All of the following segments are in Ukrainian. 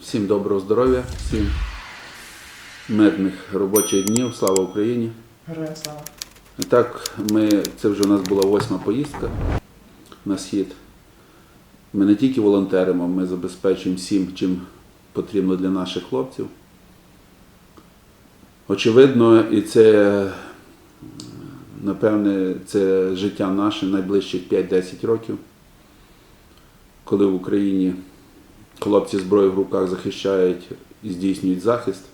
Всім доброго здоров'я, всім мирних робочих днів. Слава Україні! Героям слава. І Так, ми, це вже у нас була восьма поїздка на схід. Ми не тільки волонтеримо, ми забезпечуємо всім, чим потрібно для наших хлопців. Очевидно, і це, напевне, це життя наше найближчих 5-10 років, коли в Україні хлопці зброю в руках захищають і здійснюють захист.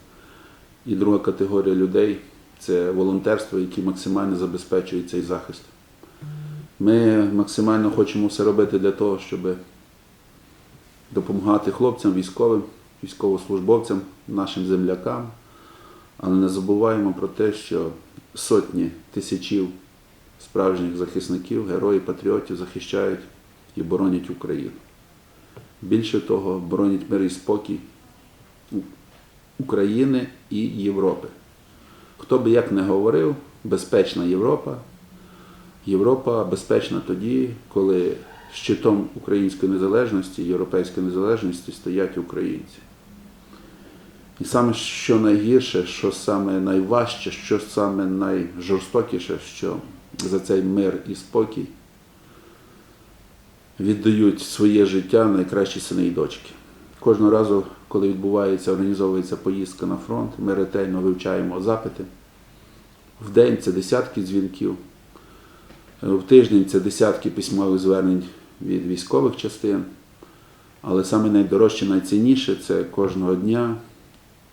І друга категорія людей це волонтерство, які максимально забезпечують цей захист. Ми максимально хочемо все робити для того, щоб допомагати хлопцям, військовим, військовослужбовцям, нашим землякам. Але не забуваємо про те, що сотні тисячів справжніх захисників, героїв, патріотів захищають і боронять Україну. Більше того, боронять мир і спокій України і Європи. Хто би як не говорив, безпечна Європа. Європа безпечна тоді, коли щитом української незалежності, європейської незалежності стоять українці. І саме що найгірше, що саме найважче, що саме найжорстокіше, що за цей мир і спокій віддають своє життя найкращі сини і дочки. Кожного разу, коли відбувається, організовується поїздка на фронт, ми ретельно вивчаємо запити. В день це десятки дзвінків, в тиждень це десятки письмових звернень від військових частин. Але саме найдорожче, найцінніше це кожного дня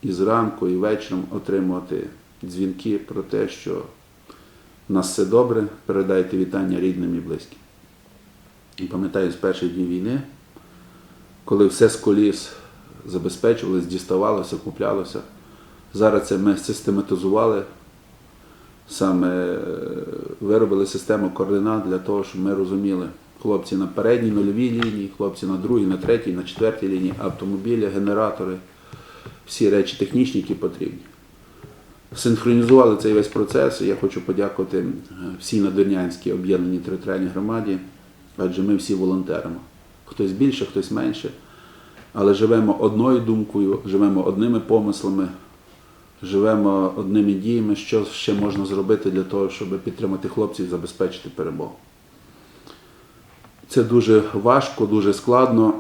і зранку, і вечором отримувати дзвінки про те, що в нас все добре, передайте вітання рідним і близьким. І пам'ятаю з перших днів війни, коли все з коліс забезпечувалось, діставалося, куплялося. Зараз це ми систематизували, саме е, виробили систему координат для того, щоб ми розуміли, хлопці на передній нульовій лінії, хлопці на другій, на третій, на четвертій лінії, автомобілі, генератори, всі речі технічні, які потрібні. Синхронізували цей весь процес. Я хочу подякувати е, всій Надвірнянській об'єднаній територіальній громаді, адже ми всі волонтеримо. Хтось більше, хтось менше. Але живемо одною думкою, живемо одними помислами, живемо одними діями, що ще можна зробити для того, щоб підтримати хлопців і забезпечити перемогу. Це дуже важко, дуже складно.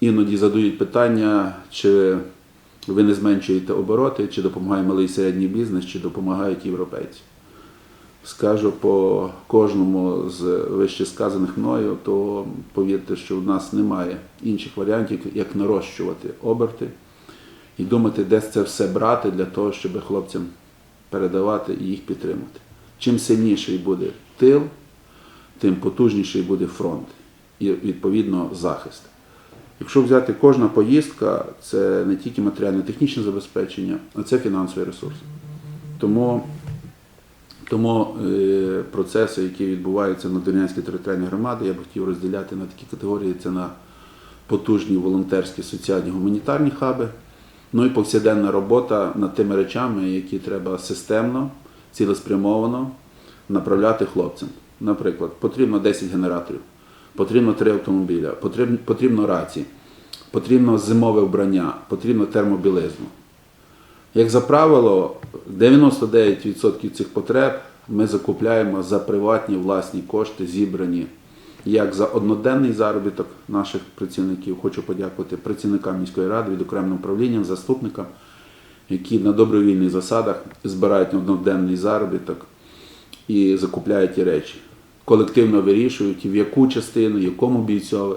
Іноді задають питання, чи ви не зменшуєте обороти, чи допомагає малий середній бізнес, чи допомагають європейці. Скажу по кожному з вище сказаних мною, то повірте, що в нас немає інших варіантів, як нарощувати оберти і думати, де це все брати для того, щоб хлопцям передавати і їх підтримати. Чим сильніший буде тил, тим потужніший буде фронт і відповідно захист. Якщо взяти кожна поїздка, це не тільки матеріально-технічне забезпечення, а це фінансовий ресурс. Тому, тому е, процеси, які відбуваються на Донецькій територіальній громаді, я б хотів розділяти на такі категорії: це на потужні волонтерські, соціальні, гуманітарні хаби, ну і повсякденна робота над тими речами, які треба системно, цілеспрямовано направляти хлопцям. Наприклад, потрібно 10 генераторів потрібно три автомобіля, потрібно, рації, потрібно зимове вбрання, потрібно термобілизну. Як за правило, 99% цих потреб ми закупляємо за приватні власні кошти, зібрані як за одноденний заробіток наших працівників. Хочу подякувати працівникам міської ради, відокремленим управлінням, заступникам, які на добровільних засадах збирають одноденний заробіток і закупляють ті речі колективно вирішують, в яку частину, якому бійцю,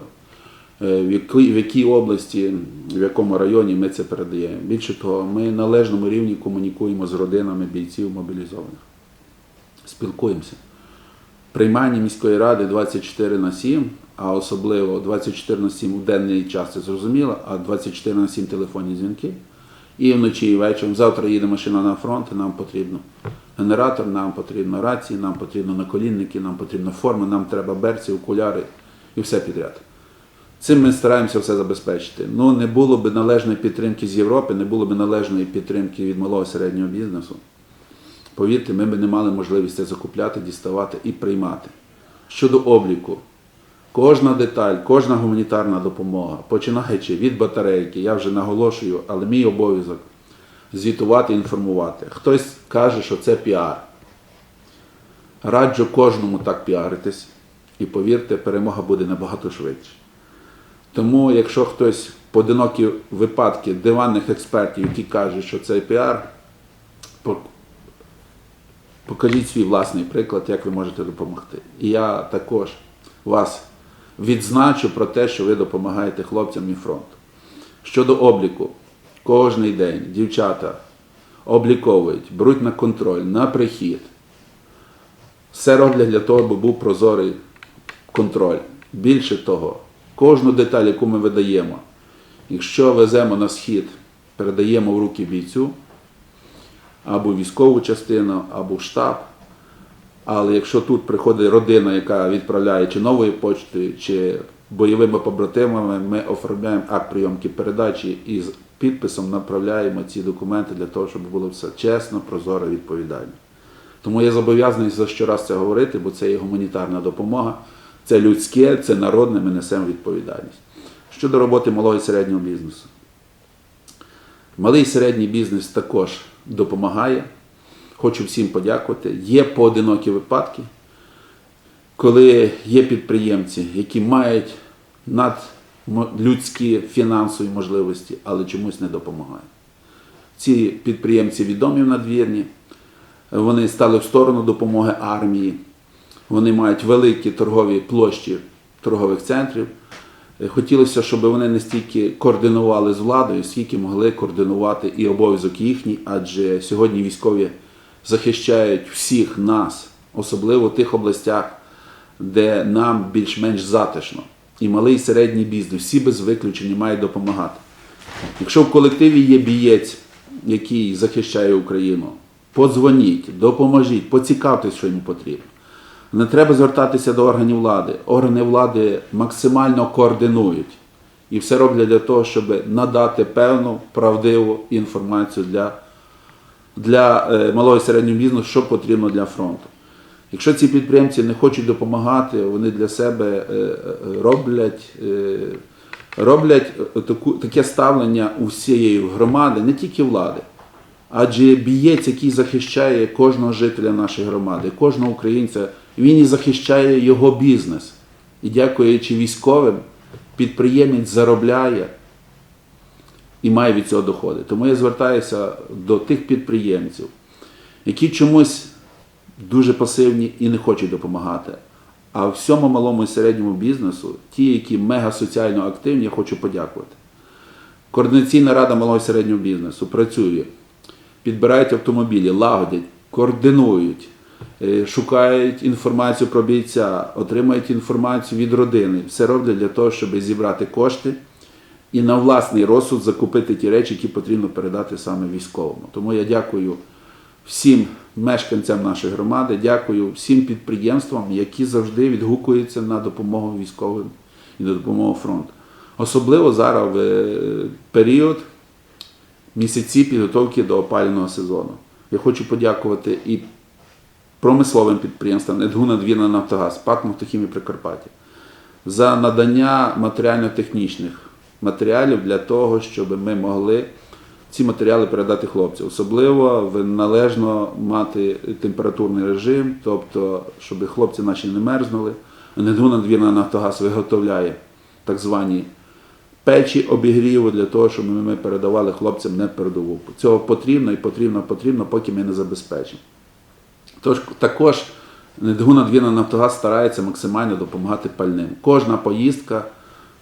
в якій, в якій області, в якому районі ми це передаємо. Більше того, ми на належному рівні комунікуємо з родинами бійців мобілізованих. Спілкуємося. Приймання міської ради 24 на 7, а особливо 24 на 7 у денний час, це зрозуміло, а 24 на 7 телефонні дзвінки. І вночі, і вечором. Завтра їде машина на фронт, і нам потрібно генератор, нам потрібно рації, нам потрібно наколінники, нам потрібна форма, нам треба берці, окуляри і все підряд. Цим ми стараємося все забезпечити. Ну, не було б належної підтримки з Європи, не було б належної підтримки від малого середнього бізнесу. Повірте, ми б не мали можливість це закупляти, діставати і приймати. Щодо обліку, Кожна деталь, кожна гуманітарна допомога, починаючи від батарейки, я вже наголошую, але мій обов'язок звітувати, інформувати. Хтось каже, що це піар. Раджу кожному так піаритись, і повірте, перемога буде набагато швидше. Тому, якщо хтось поодинокі випадки диванних експертів, які кажуть, що це піар, покажіть свій власний приклад, як ви можете допомогти. І я також вас відзначу про те, що ви допомагаєте хлопцям і фронту. Щодо обліку, кожний день дівчата обліковують, беруть на контроль, на прихід. Все роблять для того, аби був прозорий контроль. Більше того, кожну деталь, яку ми видаємо, якщо веземо на схід, передаємо в руки бійцю, або військову частину, або штаб. Але якщо тут приходить родина, яка відправляє чи новою почтою, чи бойовими побратимами, ми оформляємо акт прийомки передачі і з підписом направляємо ці документи для того, щоб було все чесно, прозоро, відповідально. Тому я зобов'язаний за щораз це говорити, бо це є гуманітарна допомога, це людське, це народне, ми несемо відповідальність. Щодо роботи малого і середнього бізнесу. Малий і середній бізнес також допомагає. Хочу всім подякувати. Є поодинокі випадки, коли є підприємці, які мають надлюдські фінансові можливості, але чомусь не допомагають. Ці підприємці відомі в надвірні, вони стали в сторону допомоги армії, вони мають великі торгові площі торгових центрів. Е, Хотілося, щоб вони не стільки координували з владою, скільки могли координувати і обов'язок їхній, адже сьогодні військові захищають всіх нас, особливо в тих областях, де нам більш-менш затишно. І малий і середній бізнес, всі без виключення мають допомагати. Якщо в колективі є бієць, який захищає Україну, подзвоніть, допоможіть, поцікавтесь, що йому потрібно. Не треба звертатися до органів влади. Органи влади максимально координують і все роблять для того, щоб надати певну правдиву інформацію для, для е, малого і середнього бізнесу, що потрібно для фронту. Якщо ці підприємці не хочуть допомагати, вони для себе е, е, роблять, роблять таку, таке ставлення у всієї громади, не тільки влади. Адже бієць, який захищає кожного жителя нашої громади, кожного українця, він і захищає його бізнес. І дякуючи військовим, підприємець заробляє і має від цього доходи. Тому я звертаюся до тих підприємців, які чомусь дуже пасивні і не хочуть допомагати. А всьому малому і середньому бізнесу, ті, які мега соціально активні, я хочу подякувати. Координаційна рада малого і середнього бізнесу працює, підбирають автомобілі, лагодять, координують, шукають інформацію про бійця, отримують інформацію від родини. Все роблять для того, щоб зібрати кошти і на власний розсуд закупити ті речі, які потрібно передати саме військовому. Тому я дякую всім мешканцям нашої громади, дякую всім підприємствам, які завжди відгукуються на допомогу військовим і на допомогу фронту. Особливо зараз в е, період місяці підготовки до опалювального сезону. Я хочу подякувати і промисловим підприємствам НЕДГУ «Надвірна Нафтогаз, ПАК «Нафтохімія Прикарпаття» за надання матеріально-технічних матеріалів для того, щоб ми могли ці матеріали передати хлопцям. Особливо належно мати температурний режим, тобто, щоб хлопці наші не мерзнули. НЕДГУ «Надвірна Нафтогаз виготовляє так звані печі обігріву для того, щоб ми передавали хлопцям не передову. Цього потрібно і потрібно, потрібно, поки ми не забезпечимо. Тож також НЕДГУ «Надвірна Нафтогаз старається максимально допомагати пальним. Кожна поїздка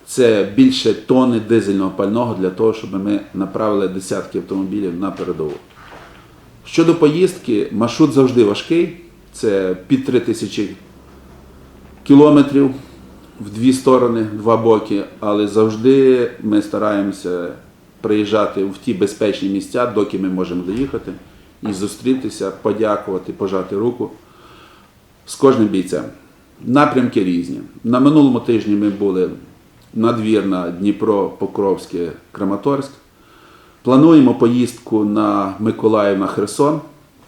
це більше тони дизельного пального для того, щоб ми направили десятки автомобілів на передову. Щодо поїздки, маршрут завжди важкий. Це під 3 тисячі кілометрів в дві сторони, два боки, але завжди ми стараємося приїжджати в ті безпечні місця, доки ми можемо доїхати, і зустрітися, подякувати, пожати руку з кожним бійцем. Напрямки різні. На минулому тижні ми були надвірна Дніпро, Покровське, Краматорськ. Плануємо поїздку на Миколаїв на Херсон.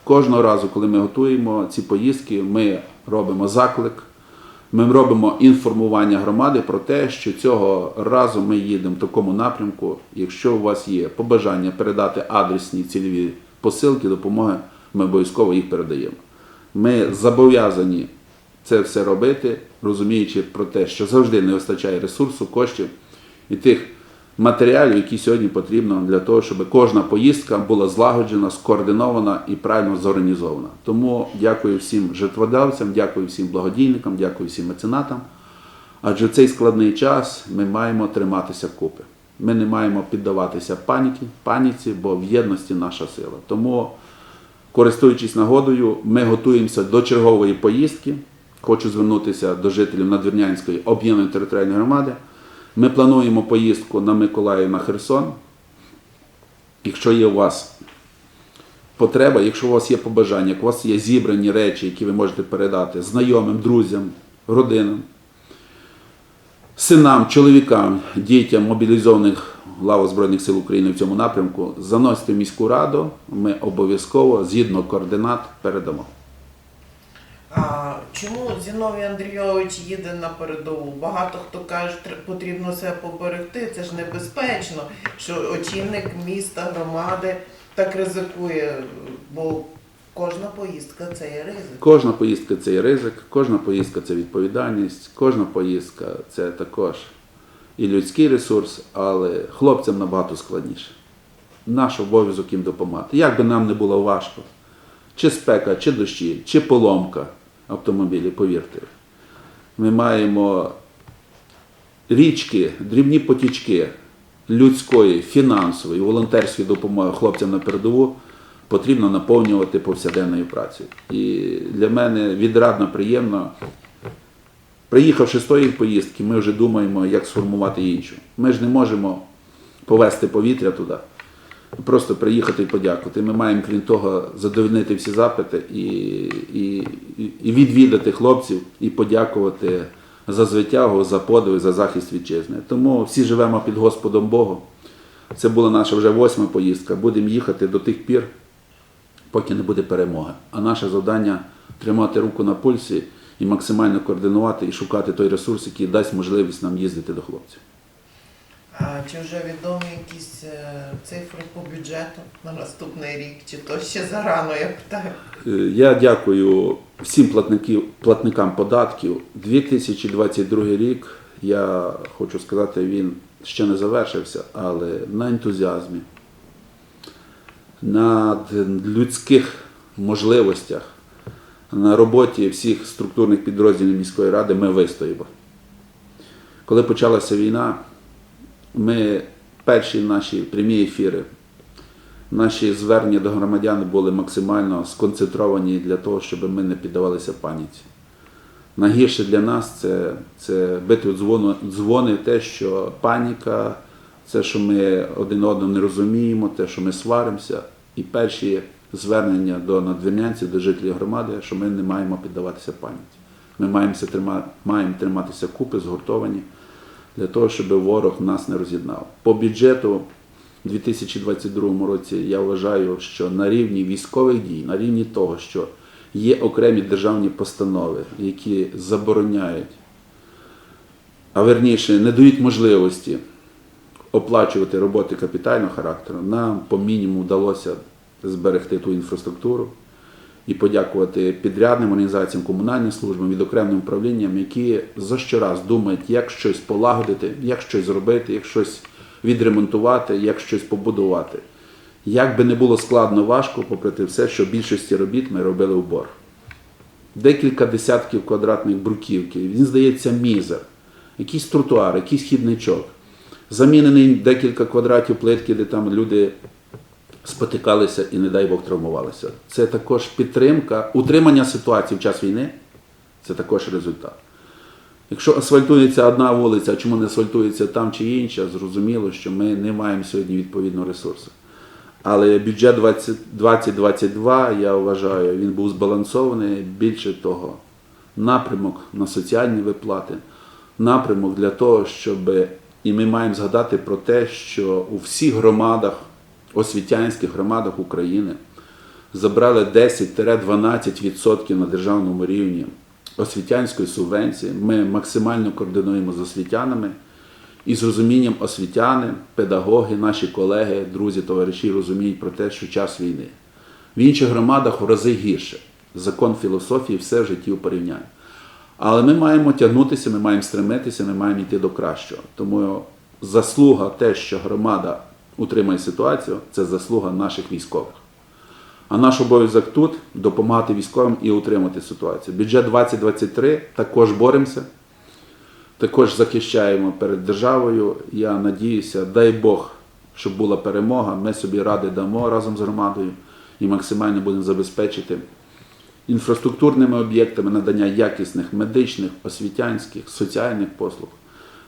Кожного разу, коли ми готуємо ці поїздки, ми робимо заклик Ми робимо інформування громади про те, що цього разу ми їдемо в такому напрямку. Якщо у вас є побажання передати адресні цільові посилки допомоги, ми обов'язково їх передаємо. Ми зобов'язані це все робити, розуміючи про те, що завжди не вистачає ресурсу, коштів і тих матеріалів, які сьогодні потрібно для того, щоб кожна поїздка була злагоджена, скоординована і правильно зорганізована. Тому дякую всім жертводавцям, дякую всім благодійникам, дякую всім меценатам. Адже в цей складний час ми маємо триматися купи. Ми не маємо піддаватися паніки, паніці, бо в єдності наша сила. Тому, користуючись нагодою, ми готуємося до чергової поїздки. Хочу звернутися до жителів Надвірнянської об'єднаної територіальної громади. Ми плануємо поїздку на Миколаїв на Херсон. Якщо є у вас потреба, якщо у вас є побажання, як у вас є зібрані речі, які ви можете передати знайомим, друзям, родинам, синам, чоловікам, дітям мобілізованих лав Збройних сил України в цьому напрямку, заносьте в міську раду, ми обов'язково згідно координат передамо. А чому Зіновій Андрійович їде на передову? Багато хто каже, тр- потрібно себе поберегти. Це ж небезпечно, що очільник міста, громади так ризикує, бо кожна поїздка це є ризик. Кожна поїздка це є ризик, кожна поїздка це відповідальність, кожна поїздка це також і людський ресурс, але хлопцям набагато складніше. Наш обов'язок їм допомагати. Як би нам не було важко, чи спека, чи дощі, чи поломка автомобілів, повірте. Ми маємо річки, дрібні потічки людської, фінансової, волонтерської допомоги хлопцям на передову потрібно наповнювати повсякденною працею. І для мене відрадно, приємно. Приїхавши з тої поїздки, ми вже думаємо, як сформувати іншу. Ми ж не можемо повести повітря туди, просто приїхати і подякувати. Ми маємо, крім того, задовольнити всі запити і, і, і відвідати хлопців і подякувати за звитягу, за подвиг, за захист вітчизни. Тому всі живемо під Господом Богом. Це була наша вже восьма поїздка. Будемо їхати до тих пір, поки не буде перемоги. А наше завдання тримати руку на пульсі і максимально координувати і шукати той ресурс, який дасть можливість нам їздити до хлопців. А чи вже відомі якісь е, цифри по бюджету на наступний рік? Чи то ще зарано, я питаю? Е, Я дякую всім платників, платникам податків. 2022 рік, я хочу сказати, він ще не завершився, але на ентузіазмі, на людських можливостях, на роботі всіх структурних підрозділів міської ради ми вистоїмо. Коли почалася війна, ми перші наші прямі ефіри Наші звернення до громадян були максимально сконцентровані для того, щоб ми не піддавалися паніці. Найгірше для нас це, це бити у дзвону, дзвони, те, що паніка, це, що ми один одного не розуміємо, те, що ми сваримося. І перші звернення до надвірнянців, до жителів громади, що ми не маємо піддаватися паніці. Ми маємо, трима, маємо триматися купи, згуртовані, для того, щоб ворог нас не роз'єднав. По бюджету у 2022 році я вважаю, що на рівні військових дій, на рівні того, що є окремі державні постанови, які забороняють, а верніше не дають можливості оплачувати роботи капітального характеру, нам по мінімуму вдалося зберегти ту інфраструктуру і подякувати підрядним організаціям, комунальним службам, відокремленим управлінням, які за щораз думають, як щось полагодити, як щось зробити, як щось відремонтувати, як щось побудувати. Як би не було складно важко, попри те все, що більшості робіт ми робили в борг. Декілька десятків квадратних бруківки, він здається мізер, якийсь тротуар, якийсь хідничок. Замінений декілька квадратів плитки, де там люди спотикалися і, не дай Бог, травмувалися. Це також підтримка, утримання ситуації в час війни це також результат. Якщо асфальтується одна вулиця, а чому не асфальтується там чи інша, зрозуміло, що ми не маємо сьогодні відповідного ресурсу. Але бюджет 2022, я вважаю, він був збалансований. Більше того, напрямок на соціальні виплати, напрямок для того, щоб і ми маємо згадати про те, що у всіх громадах, освітянських громадах України забрали 10-12% на державному рівні освітянської субвенції. Ми максимально координуємо з освітянами і з розумінням освітяни, педагоги, наші колеги, друзі, товариші розуміють про те, що час війни. В інших громадах в рази гірше. Закон філософії все в житті порівняє. Але ми маємо тягнутися, ми маємо стремитися, ми маємо йти до кращого. Тому заслуга те, що громада утримує ситуацію, це заслуга наших військових. А наш обов'язок тут допомагати військовим і утримати ситуацію. Бюджет 2023 також боремося, також захищаємо перед державою. Я надіюся, дай Бог, щоб була перемога. Ми собі ради дамо разом з громадою і максимально будемо забезпечити інфраструктурними об'єктами надання якісних медичних, освітянських, соціальних послуг.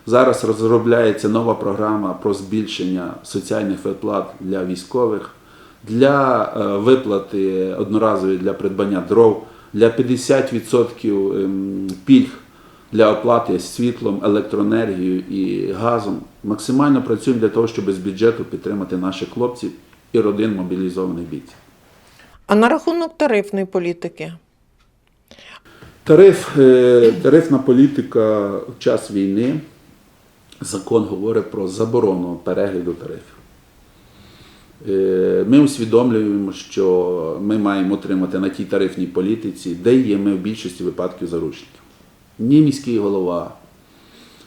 Зараз розробляється нова програма про збільшення соціальних виплат для військових, для е, виплати одноразові для придбання дров, для 50% ем, пільг для оплати світлом, електроенергією і газом. Максимально працюємо для того, щоб з бюджету підтримати наших хлопців і родин мобілізованих бійців. А на рахунок тарифної політики? Тариф, е, тарифна політика в час війни. Закон говорить про заборону перегляду тарифів. Е, Ми усвідомлюємо, що ми маємо отримати на тій тарифній політиці, де є ми в більшості випадків заручників. Ні міський голова,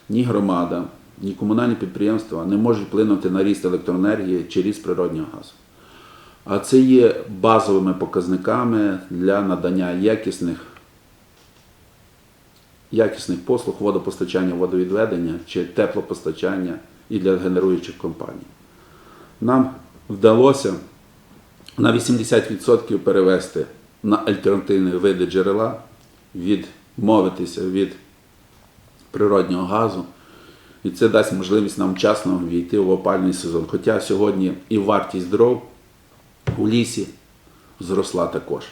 ні громада, ні комунальні підприємства не можуть вплинути на ріст електроенергії чи ріст природнього газу. А це є базовими показниками для надання якісних якісних послуг водопостачання, водовідведення чи теплопостачання і для генеруючих компаній. Нам вдалося на 80% перевести на альтернативні види джерела, відмовитися від природнього газу. І це дасть можливість нам вчасно війти в опальний сезон. Хоча сьогодні і вартість дров у лісі зросла також.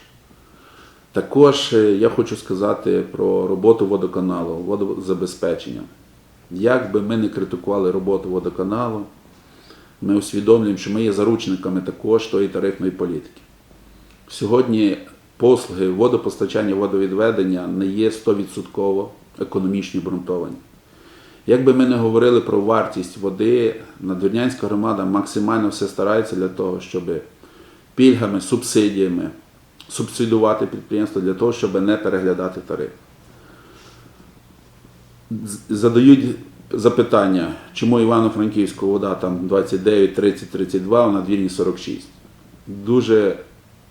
Також е, я хочу сказати про роботу водоканалу, водозабезпечення. Як би ми не критикували роботу водоканалу, ми усвідомлюємо, що ми є заручниками також тої тарифної політики. Сьогодні послуги водопостачання, водовідведення не є 100% економічно обґрунтовані. Як би ми не говорили про вартість води, Надвірнянська громада максимально все старається для того, щоб пільгами, субсидіями субсидувати підприємства для того, щоб не переглядати тариф. Задають запитання, чому Івано-Франківську вода там 29, 30, 32, а на двірні 46. Дуже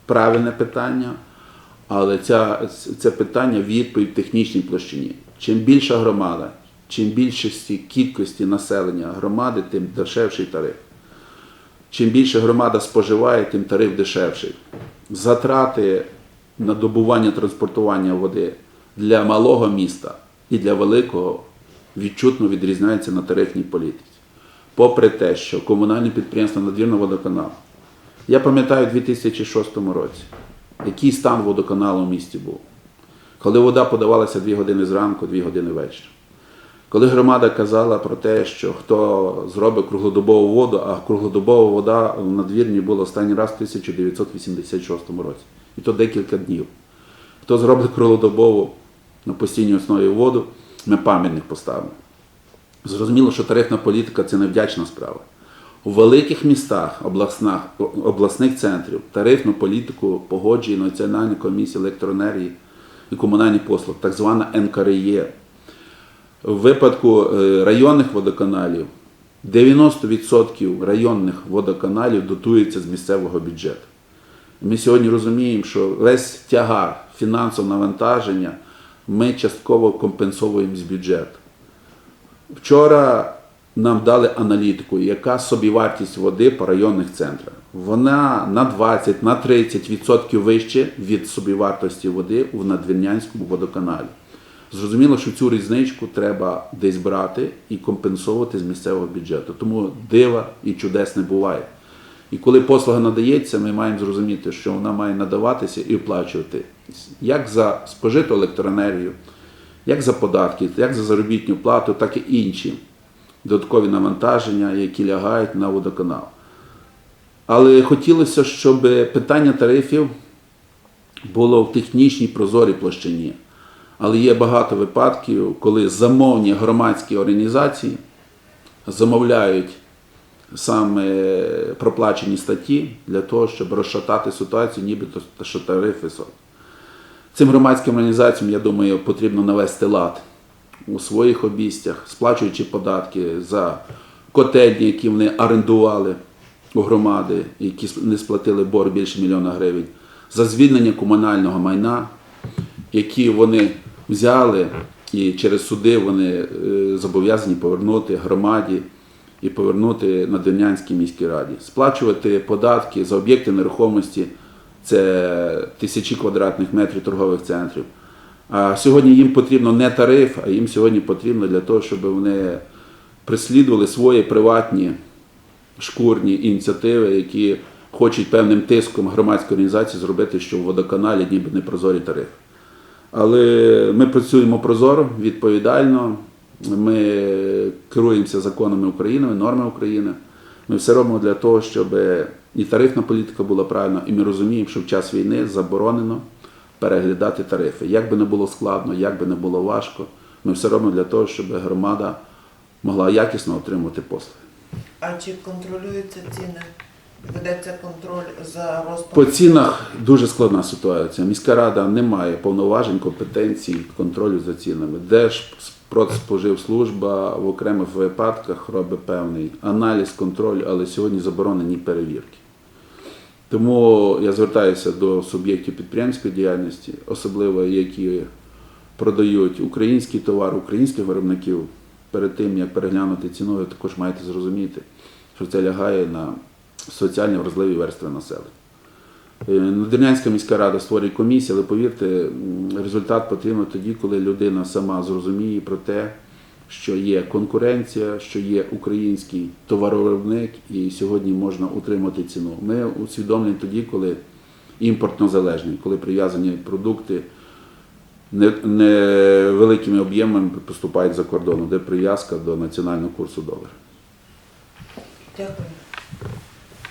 правильне питання, але ця, це питання відповідь в технічній площині. Чим більша громада, чим більшості кількості населення громади, тим дешевший тариф. Чим більше громада споживає, тим тариф дешевший. Затрати на добування транспортування води для малого міста і для великого відчутно відрізняються на тарифній політиці. Попри те, що комунальне підприємство Надвірна водоканал. Я пам'ятаю у 2006 році, який стан водоканалу в місті був. Коли вода подавалася 2 години зранку, 2 години ввечері. Коли громада казала про те, що хто зробить круглодобову воду, а круглодобова вода в надвірні була останній раз в 1986 році. І то декілька днів. Хто зробить круглодобову на постійній основі воду, ми пам'ятник поставимо. Зрозуміло, що тарифна політика це невдячна справа. У великих містах, обласних, обласних центрів тарифну політику погоджує Національна комісія електроенергії і комунальних послуг, так звана НКРЄ. В випадку е, районних водоканалів 90% районних водоканалів дотується з місцевого бюджету. Ми сьогодні розуміємо, що весь тягар фінансового навантаження ми частково компенсуємо з бюджету. Вчора нам дали аналітику, яка собівартість води по районних центрах. Вона на 20, на 30% вище від собівартості води у надвірнянському водоканалі. Зрозуміло, що цю різничку треба десь брати і компенсувати з місцевого бюджету. Тому дива і чудес не буває. І коли послуга надається, ми маємо зрозуміти, що вона має надаватися і оплачувати як за спожиту електроенергію, як за податки, як за заробітну плату, так і інші додаткові навантаження, які лягають на водоканал. Але хотілося, щоб питання тарифів було в технічній прозорій площині. Але є багато випадків, коли замовні громадські організації замовляють саме проплачені статті для того, щоб розшатати ситуацію, нібито що тариф високий. Цим громадським організаціям, я думаю, потрібно навести лад у своїх обійстях, сплачуючи податки за котельні, які вони орендували у громади, які не сплатили борг більше мільйона гривень, за звільнення комунального майна, які вони взяли і через суди вони е, зобов'язані повернути громаді і повернути Надвірнянській міській раді, сплачувати податки за об'єкти нерухомості, це тисячі квадратних метрів торгових центрів. А сьогодні їм потрібно не тариф, а їм сьогодні потрібно для того, щоб вони прислідували свої приватні шкурні ініціативи, які хочуть певним тиском громадської організації зробити, що в водоканалі ніби непрозорі тарифи. Але ми працюємо прозоро, відповідально. Ми керуємося законами України, нормами України. Ми все робимо для того, щоб і тарифна політика була правильна, і ми розуміємо, що в час війни заборонено переглядати тарифи. Як би не було складно, як би не було важко, ми все робимо для того, щоб громада могла якісно отримувати послуги. А чи контролюються ціни? Ведеться контроль за ростом? По цінах дуже складна ситуація. Міська рада не має повноважень, компетенцій контролю за цінами. Держпродспоживслужба в окремих випадках робить певний аналіз, контроль, але сьогодні заборонені перевірки. Тому я звертаюся до суб'єктів підприємської діяльності, особливо які продають український товар, українських виробників. Перед тим як переглянути ціну, ви також маєте зрозуміти, що це лягає на соціально вразливі верстви населення. Е, Надвірнянська міська рада створює комісію, але повірте, результат потрібно тоді, коли людина сама зрозуміє про те, що є конкуренція, що є український товаровиробник, і сьогодні можна утримати ціну. Ми усвідомлені тоді, коли імпортно залежні, коли прив'язані продукти не- об'ємами поступають за кордону, де прив'язка до національного курсу долара. Дякую.